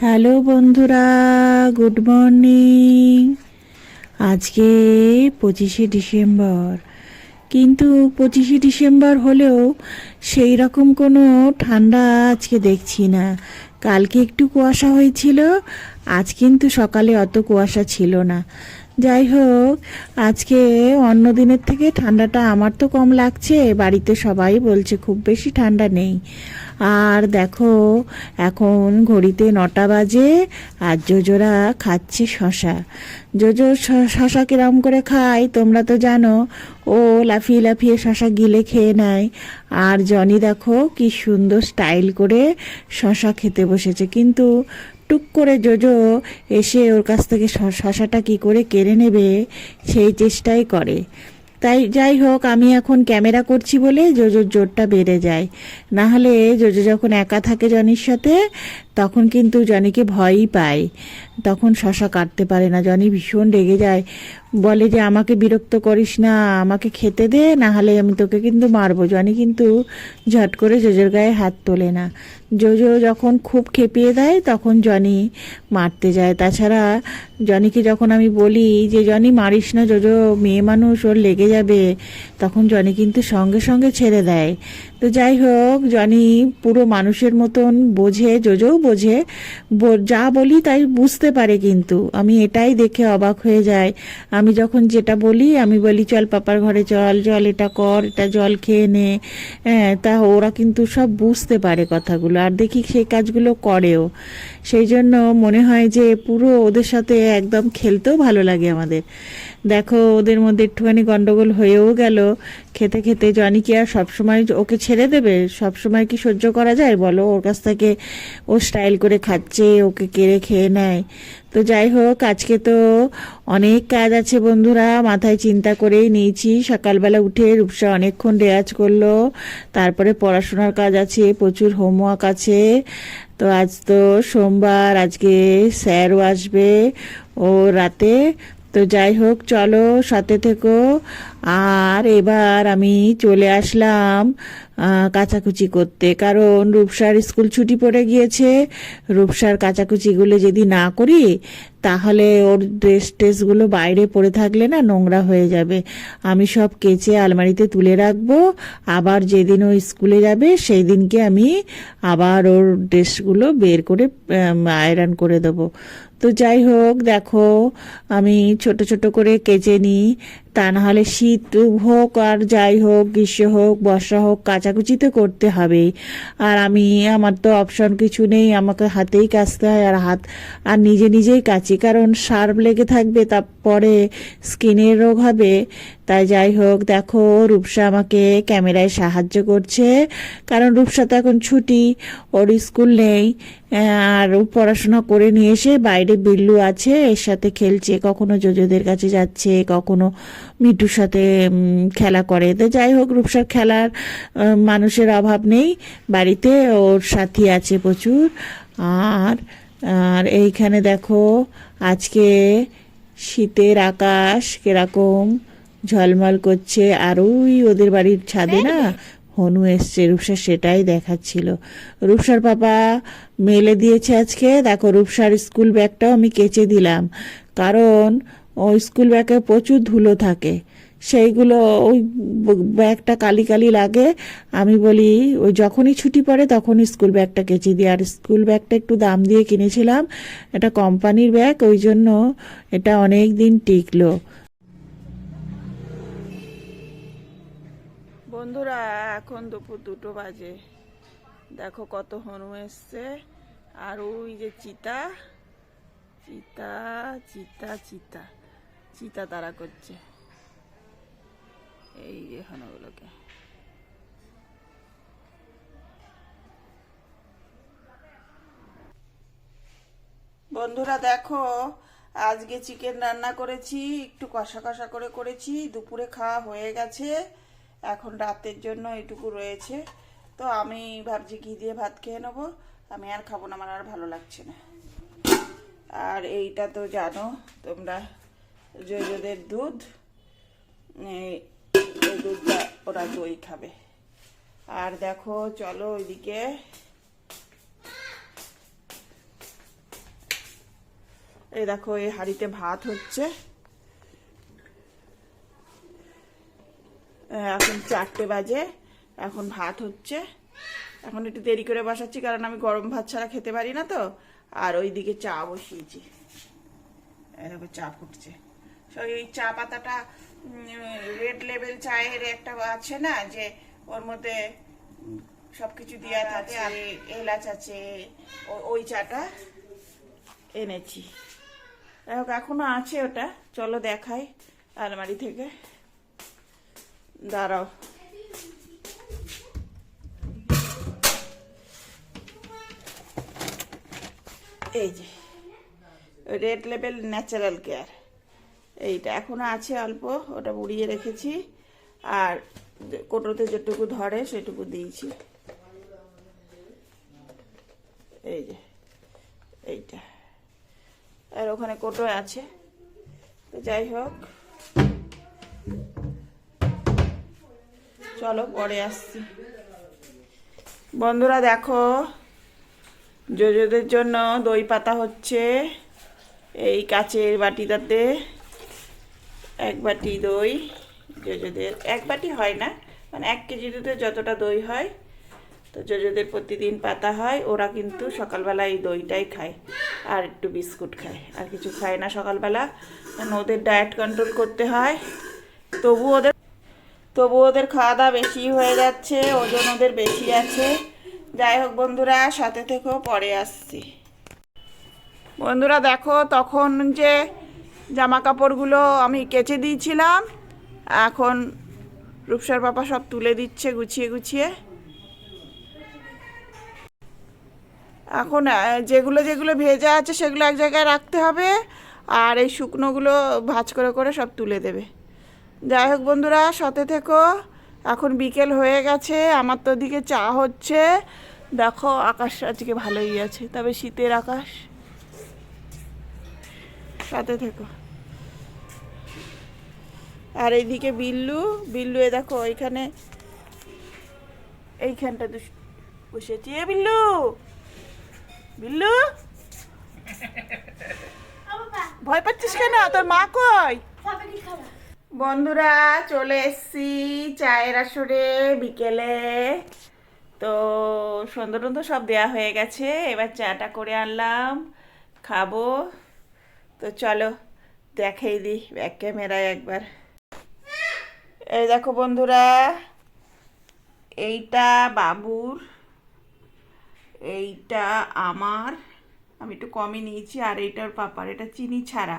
Hello বন্ধুরা, good morning. আজকে পঁচিশে ডিসেম্বর। কিন্তু পঁচিশে ডিসেম্বর হলেও সেই রকম কোনো ঠান্ডা আজকে দেখছি না। কালকে একটু কুয়াশা হয়েছিল, আজ কিন্তু সকালে অত কুয়াশা ছিল না। যাই হোক, আজকে অন্য দিনের থেকে ঠান্ডাটা আমার তো কম লাগছে, বাড়িতে সবাই বলছে খুব বেশি ঠান্ডা নেই। আর দেখো, এখন ঘড়িতে নটা বাজে আর জোজোরা খাচ্ছে শশা। জোজো শশা কিরম করে খায় তোমরা তো জানো, ও লাফিয়ে লাফিয়ে শশা গিলে খেয়ে নেয়। আর জনি দেখো কি সুন্দর স্টাইল করে শশা খেতে বসেছে। কিন্তু টুক করে জোজো এসে ওর কাছ থেকে শশাটা কি করে কেড়ে নেবে সেই চেষ্টাই করে। তাই যাই হোক, আমি এখন ক্যামেরা করছি বলে জোজোর জোরটা বেড়ে যায়। না হলে জোজো যখন একা থাকে জনির সাথে, তখন কিন্তু জনিকে ভয়ই পায়। তখন শশা কাটতে পারে না। জনি ভীষণ রেগে যায়। বলে যে, আমাকে বিরক্ত করিস না, আমাকে খেতে দে, না হলে আমি তোকে কিন্তু মারবো। জনি কিন্তু ঝট করে জোজোর গায়ে হাত তোলে না। জোজো যখন খুব খেপিয়ে দেয়, তখন জনি মারতে যায়। তাছাড়া জনিকে যখন আমি বলি যে, জনি, মারিস না জোজো, মেয়ে মানুষ, ওর লেগে যাবে। তখন জনি কিন্তু সঙ্গে সঙ্গে ছেড়ে দেয়। তো যাই হোক, জনি পুরো মানুষের মতন বোঝে, জোজোও বোঝে। যা বলি তাই বুঝতে পারে কিন্তু। আমি এটাই দেখে অবাক হয়ে যায় আমি যখন যেটা বলি, আমি বলি, চল পাপার ঘরে চল জল এটা কর, এটা জল খেয়ে নে। হ্যাঁ তা ওরা কিন্তু সব বুঝতে পারে কথাগুলো। আর দেখি সেই কাজগুলো করেও। সেই জন্য মনে হয় যে পুরো ওদের সাথে একদম খেলতেও ভালো লাগে আমাদের। দেখো, ওদের মধ্যে একটুখানি গন্ডগোল হয়েও গেল। খেতে খেতে জনি কি আর সবসময় ওকে ছেড়ে দেবে? সবসময় কি সহ্য করা যায় বলো? ওর কাছ থেকে ও স্টাইল করে খাচ্ছে, ওকে কেড়ে খেয়ে নেয়। তো যাই হোক, আজকে তো অনেক কাজ আছে বন্ধুরা। মাথায় চিন্তা করেই নিয়েছি। সকালবেলা উঠে রূপসা অনেকক্ষণ রেয়াজ করল। তারপরে পড়াশোনার কাজ আছে, প্রচুর হোমওয়ার্ক আছে। তো আজ তো সোমবার, আজকে স্যারও আসবে। ও রাতে তো যাই হোক, চলো সাথে থেকো। আর এবার আমি চলে আসলাম কাচাকুচি করতে। কারণ রূপসার স্কুল ছুটি পড়ে গিয়েছে। রূপসার কাচাকুচিগুলো যদি না করি, তাহলে ওর ড্রেস ট্রেসগুলো বাইরে পড়ে থাকলে না নোংরা হয়ে যাবে। আমি সব কেচে আলমারিতে তুলে রাখব। আবার যেদিন ও স্কুলে যাবে সেই দিনকে আমি আবার ওর ড্রেসগুলো বের করে আয়রন করে দেবো। তো যাই হোক, দেখো, আমি ছোট ছোট করে কেচে নিই। তা না হলে শীত হোক আর যাই হোক, গ্রীষ্ম হোক, বর্ষা হোক, কাচাকুচি তো করতে হবে আর আমি, আমার তো অপশন কিছু নেই, আমাকে হাতেই কাচতে হয় আর হাত, আর নিজে নিজেই কাচি। কারণ সার্ভ লেগে থাকবে, তারপরে স্কিনের রোগ হবে তাই যাই হোক, দেখো, রূপসা আমাকে ক্যামেরায় সাহায্য করছে। কারণ রূপসা তো এখন ছুটি, ওর স্কুল নেই আর পড়াশোনা করে নিয়ে এসে বাইরে বিল্লু আছে, এর সাথে খেলছে, কখনো জোজোদের কাছে যাচ্ছে, কখনো মিটুর সাথে খেলা করে। তো যাই হোক, রূপসার খেলার মানুষের অভাব নেই, বাড়িতে ওর সাথী আছে প্রচুর, আর আর এইখানে দেখো, আজকে শীতের আকাশ কীরকম ঝলমল করছে আর ওই ওদের বাড়ির ছাদে না হনু এসছে রূপসা সেটাই দেখাচ্ছিল। রূপসার পাপা মেলে দিয়েছে আজকে। দেখো রূপসার স্কুল ব্যাগটাও আমি কেচে দিলাম। কারণ ওই স্কুল ব্যাগে প্রচুর ধুলো থাকে। সেইগুলো ওই ব্যাগটা কালি কালি লাগে। আমি বলি ওই যখনই ছুটি পড়ে তখনই স্কুল ব্যাগটা কেচে দিই। আর স্কুল ব্যাগটা একটু দাম দিয়ে কিনেছিলাম। এটা কোম্পানির ব্যাগ ওই জন্য এটা অনেক দিন টিকলো। বন্ধুরা, এখন দুপুর দুটো বাজে। দেখো কত হনু এসছে। আর ওই যে চিতা চিতা চিতা চিতা চিতা তারা করছে। এই যে হনুগুলোকে। বন্ধুরা, দেখো, আজকে চিকেন রান্না করেছি, একটু কষা কষা করে করেছি, দুপুরে খাওয়া হয়ে গেছে। এখন রাতের জন্য এটুকু রয়েছে। তো আমি ভাবছি ঘি দিয়ে ভাত খেয়ে নেব। আমি আর খাব না, আমার আর ভালো লাগছে না। আর এইটা তো জানো, তোমরা জৈবদের দুধ এই দুধটা ওরা দই খাবে। আর দেখো, চলো ওইদিকে। এই দেখো, এই হাঁড়িতে ভাত হচ্ছে। এখন চারটে বাজে এখন ভাত হচ্ছে। এখন একটু দেরি করে বসাচ্ছি কারণ আমি গরম ভাত ছাড়া খেতে পারি না তো আর ওইদিকে চা বসিয়েছি। দেখো চা ফুটছে এই চা পাতাটা রেড লেভেল চায়ের একটা আছে না যে ওর মধ্যে সবকিছু দেওয়া থাকে আর এলাচ আছে ওই চাটা এনেছি। যাই হোক এখনও আছে ওটা চলো দেখাই আলমারি থেকে। দাঁড়াও। এই যে রেড লেভেল ন্যাচারাল কেয়ার এইটা এখনও আছে অল্প, ওটা বুড়িয়ে রেখেছি। আর কোটোতে যেটুকু ধরে, সেটুকু দিয়েছি। এই যে, এইটা। আর ওখানে কোটো আছে। তো যাই হোক চলো, পরে আসছি। বন্ধুরা দেখো, জোজোদের জন্য দই পাতা হচ্ছে এই কাচের বাটিটাতে। এক বাটি দই, জোজোদের। এক বাটি হয় না মানে এক কেজি দুধে যতটা দই হয়, তো জোজোদের প্রতিদিন পাতা হয়, ওরা কিন্তু সকালবেলা এই দইটাই খায়, আর একটু বিস্কুট খায়, আর কিছু খায় না সকালবেলা। কারণ ওদের ডায়েট কন্ট্রোল করতে হয় তবু ওদের তবু ওদের খাওয়া দাওয়া বেশি হয়ে যাচ্ছে, ওজন ওদের বেশি আছে। যাই হোক বন্ধুরা, সাথে থেকেও পরে আসছি। বন্ধুরা দেখো, তখন যে জামা কাপড়গুলো আমি কেচে দিয়েছিলাম, এখন রূপসার পাপা সব তুলে দিচ্ছে গুছিয়ে গুছিয়ে। এখন যেগুলো যেগুলো ভেজা আছে সেগুলো এক জায়গায় রাখতে হবে, আর এই শুকনোগুলো ভাজ করে করে সব তুলে দেবে। যাই হোক বন্ধুরা সাথে থেকো। এখন বিকেল হয়ে গেছে আমার তো দিকে চা হচ্ছে। দেখো আকাশ আজকে ভালোই আছে তবে শীতের আকাশ। সাথে থেকো। আর এইদিকে বিল্লু বিল্লু এ দেখো এইখানে এইখানটা বসেছি। এ বিল্লু! বিল্লু! ভয় পাচ্ছিস কেন? তোর মা কই? বন্ধুরা, চলে এসছি চায়ের আসরে বিকেলে। তো সন্ধ্যা টন্ধ সব দেয়া হয়ে গেছে, এবার চাটা করে আনলাম, খাব। তো চলো, দেখাই দিই ব্যাক ক্যামেরায় একবার। এই দেখো বন্ধুরা, এইটা বাবুর, এইটা আমার। আমি একটু কমই নিয়েছি, আর এইটার পাপার, এটা চিনি ছাড়া।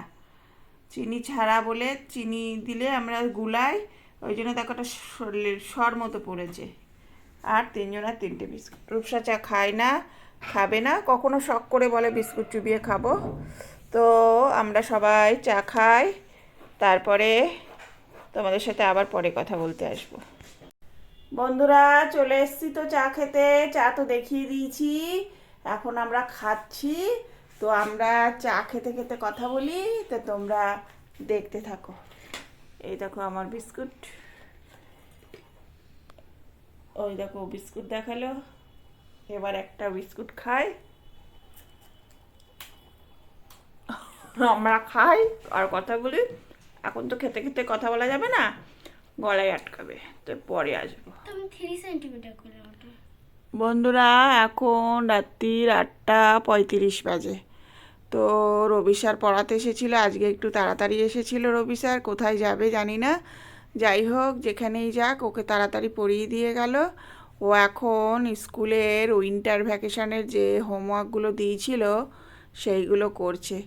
চিনি ছাড়া বলে চিনি দিলে আমরা গুলাই, ওই জন্য দেখো একটা সর- মতো পড়েছে। আর তিনজনের তিনটে বিস্কুট। রূপসা চা খায় না, খাবে না, কখনো শখ করে বলে বিস্কুট চুবিয়ে খাব। তো আমরা সবাই চা খাই, তারপরে তোমাদের সাথে আবার পরে কথা বলতে আসব। বন্ধুরা, চলে এসছি তো চা খেতে, চা তো দেখিয়ে দিয়েছি। এখন আমরা খাচ্ছি। তো আমরা চা খেতে খেতে কথা বলি তো তোমরা দেখতে থাকো। এই দেখো আমার বিস্কুট। ওই দেখো বিস্কুট দেখাল। এবার একটা বিস্কুট খাই। আমরা খাই আর কথা বলি। এখন তো খেতে খেতে কথা বলা যাবে না গলায় আটকাবে। তো পরে আসব। বন্ধুরা এখন রাত্রির আটটা পঁয়ত্রিশ বাজে। তো রবি স্যার পড়াতে এসেছিল, আজকে একটু তাড়াতাড়ি এসেছিল রবি স্যার, কোথায় যাবে জানি না। যাই হোক, যেখানেই যাক, ওকে তাড়াতাড়ি পড়িয়ে দিয়ে গেল। ও এখন স্কুলের উইন্টার ভ্যাকেশনের যে হোমওয়ার্কগুলো দিয়েছিল, সেইগুলো করছে।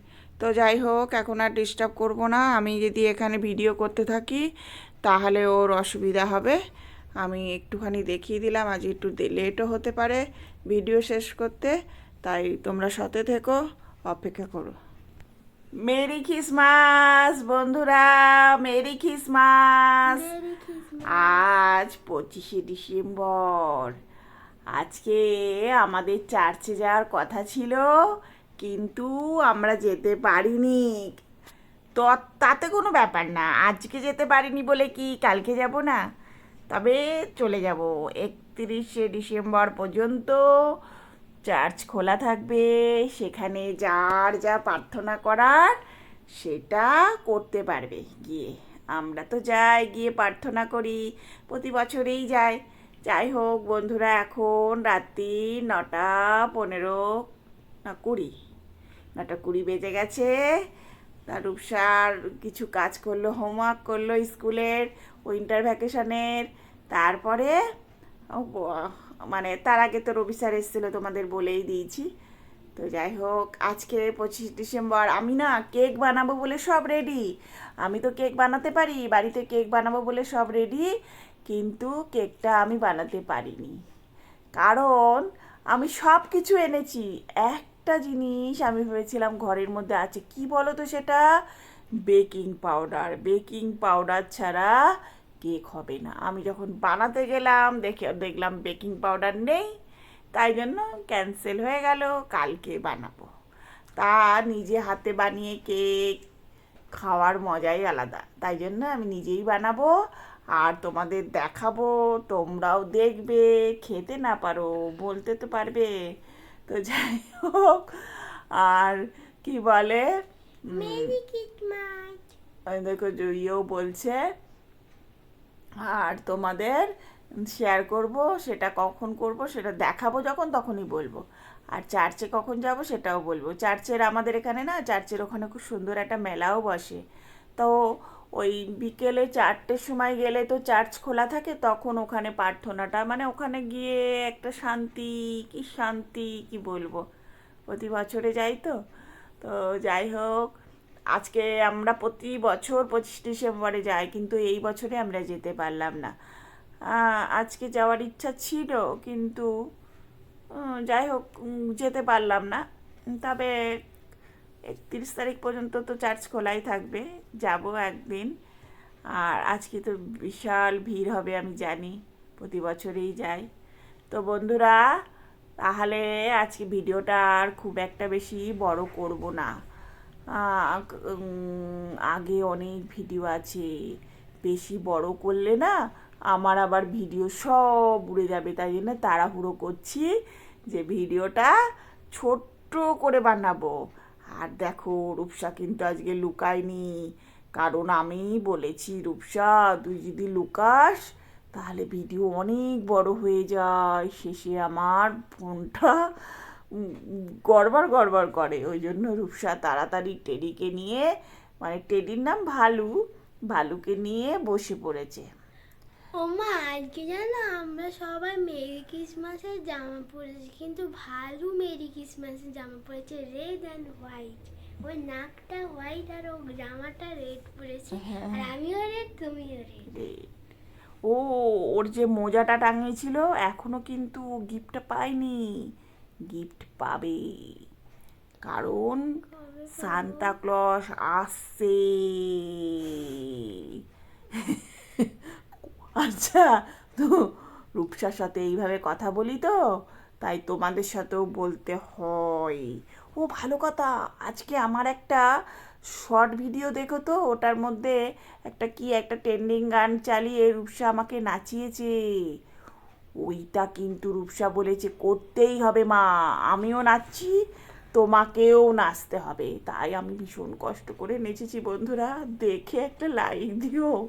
তো যাই হোক, এখন আর ডিস্টার্ব করব না। আমি যদি এখানে ভিডিও করতে থাকি, তাহলে ওর অসুবিধা হবে। আমি একটুখানি দেখিয়ে দিলাম, আজ একটু লেটও হতে পারে ভিডিও শেষ করতে। তাই তোমরা সাথে থেকো। অপেক্ষা করো। মেরি খ্রিসমাস বন্ধুরা মেরি খ্রিসমাস। আজ পঁচিশে ডিসেম্বর। আজকে আমাদের চার্চে যাওয়ার কথা ছিল কিন্তু আমরা যেতে পারিনি। তো তাতে কোনো ব্যাপার না আজকে যেতে পারিনি বলে কি কালকে যাব না? তবে চলে যাব একত্রিশে ডিসেম্বর পর্যন্ত চার্চ খোলা থাকবে, সেখানে যার যা প্রার্থনা করার সেটা করতে পারবে। গিয়ে আমরা তো যাই, গিয়ে প্রার্থনা করি, প্রতি বছরেই যাই। যাই হোক বন্ধুরা, এখন রাত্রি নটা পনেরো না কুড়ি, নটা কুড়ি বেজে গেছে। তার রূপসার কিছু কাজ করল, হোমওয়ার্ক করল স্কুলের, উইন্টার ভ্যাকেশনের, তারপরে মানে তার আগে তো রবি স্যার এসেছিল তোমাদের বলেই দিয়েছি। তো যাই হোক, আজকে পঁচিশ ডিসেম্বর, আমি না কেক বানাবো বলে সব রেডি আমি তো কেক বানাতে পারি, বাড়িতে কেক বানাবো বলে সব রেডি কিন্তু কেকটা আমি বানাতে পারিনি। কারণ আমি সব কিছু এনেছি। একটা জিনিস আমি ভেবেছিলাম ঘরের মধ্যে আছে। কি বলো তো সেটা? Baking powder. বেকিং পাউডার ছাড়া কেক হবে না। আমি যখন বানাতে গেলাম দেখে দেখলাম বেকিং পাউডার নেই তাই জন্য ক্যান্সেল হয়ে গেল কালকে বানাবো। তা নিজে হাতে বানিয়ে কেক খাওয়ার মজাই আলাদা। তাই জন্য আমি নিজেই বানাবো আর তোমাদের দেখাবো তোমরাও দেখবে খেতে না পারো বলতে তো পারবে। তো যাই হোক আর কি বলে? দেখো জুইও বলছে আর তোমাদের শেয়ার করব, সেটা কখন করব, সেটা দেখাবো যখন, তখনই বলব। আর চার্চে কখন যাব, সেটাও বলব। চার্চের আমাদের এখানে না চার্চের ওখানে খুব সুন্দর একটা মেলাও বসে। তো ওই বিকেলে চারটের সময় গেলে তো চার্চ খোলা থাকে, তখন ওখানে প্রার্থনাটা মানে ওখানে গিয়ে একটা শান্তি, কি শান্তি, কি বলব? প্রতি বছরে যাই তো। তো যাই হোক আজকে আমরা প্রতি বছর পঁচিশ ডিসেম্বরে যাই, কিন্তু এই বছরে আমরা যেতে পারলাম না। আজকে যাওয়ার ইচ্ছা ছিল, কিন্তু যাই হোক যেতে পারলাম না। তবে একত্রিশ তারিখ পর্যন্ত তো চার্চ খোলাই থাকবে, যাব একদিন। আর আজকে তো বিশাল ভিড় হবে, আমি জানি, প্রতি বছরেই যাই। তো বন্ধুরা, তাহলে আজকে ভিডিওটা আর খুব একটা বেশি বড় করব না। আগে অনেক ভিডিও আছে, বেশি বড় করলে না, আমার আবার ভিডিও সব উড়ে যাবে, তাই জন্য তাড়াহুড়ো করছি যে ভিডিওটা ছোট্ট করে বানাবো। আর দেখো, রূপসা কিন্তু আজকে লুকায়নি, কারণ আমি বলেছি, রূপসা, তুই যদি লুকাস, তাহলে ভিডিও অনেক বড় হয়ে যায়। শেষে আমার ফোনটা গড়বড় গড়বড় করে। ওই জন্য রূপসা তাড়াতাড়ি টেডিকে নিয়ে মানে টেডির নাম ভালু ভালুকে নিয়ে বসে পড়েছে। ও মা আজকে জানো আমরা সবাই মেরি ক্রিসমাসের জামা পরেছি কিন্তু ভালো মেরি ক্রিসমাসের জামা পরেছে রেড অ্যান্ড হোয়াইট ওর নাকটা হোয়াইট আর ও জামাটা রেড পরেছে হ্যাঁ। আর আমিও রেড তুমিও রেড। ও ওর যে মোজাটা টাঙিয়েছিল এখনও কিন্তু গিফটটা পায়নি গিফট পাবে। কারণ সান্তা ক্লস আসছে। আচ্ছা তো রূপসার সাথে এইভাবে কথা বলি তো? তাই তোমাদের সাথেও বলতে হয়। ও, ভালো কথা। আজকে আমার একটা শর্ট ভিডিও দেখো তো? ওটার মধ্যে একটা কি একটা ট্রেন্ডিং গান চালিয়ে রূপসা আমাকে নাচিয়েছে। ওইটা কিন্তু রূপসা বলেছে করতেই হবে মা। আমিও নাচছি তোমাকেও নাচতে হবে। তাই আমি ভীষণ কষ্ট করে নেচেছি বন্ধুরা দেখে একটা লাইক দিও।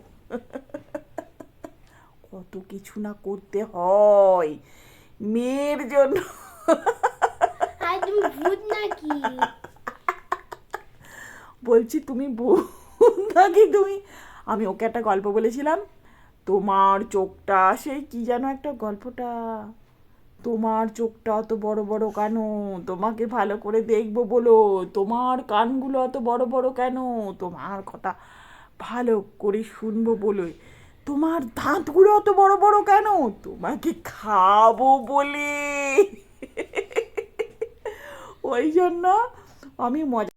কত কিছু না করতে হয় মেয়ের জন্য। বলছি তুমি নাকি তুমি? আমি ওকে একটা গল্প বলেছিলাম তোমার চোখটা সেই কি যেন একটা গল্পটা? তোমার চোখটা অত বড় বড় কেন? তোমাকে ভালো করে দেখব বলো। তোমার কানগুলো অত বড় বড় কেন? তোমার কথা ভালো করে শুনব বলে তোমার দাঁতগুলো অত বড় বড় কেন? তোমাকে খাব বলে। ওই জন্য আমি মজা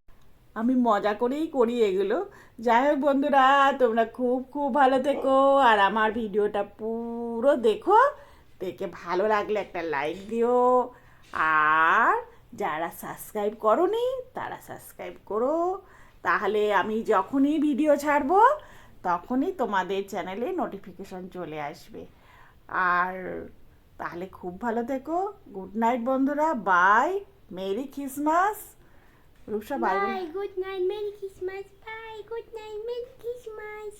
আমি মজা করেই করি এগুলো। যাই হোক বন্ধুরা, তোমরা খুব খুব ভালো থেকো আর আমার ভিডিওটা পুরো দেখো। দেখে ভালো লাগলে একটা লাইক দিও। আর যারা সাবস্ক্রাইব করনি, তারা সাবস্ক্রাইব করো। তাহলে আমি যখনই ভিডিও ছাড়বো, তখনই তোমাদের চ্যানেলে নোটিফিকেশন চলে আসবে। আর তাহলে খুব ভালো থেকো। গুড নাইট বন্ধুরা bye merry Christmas Rupsa bye good night merry Christmas bye good night merry Christmas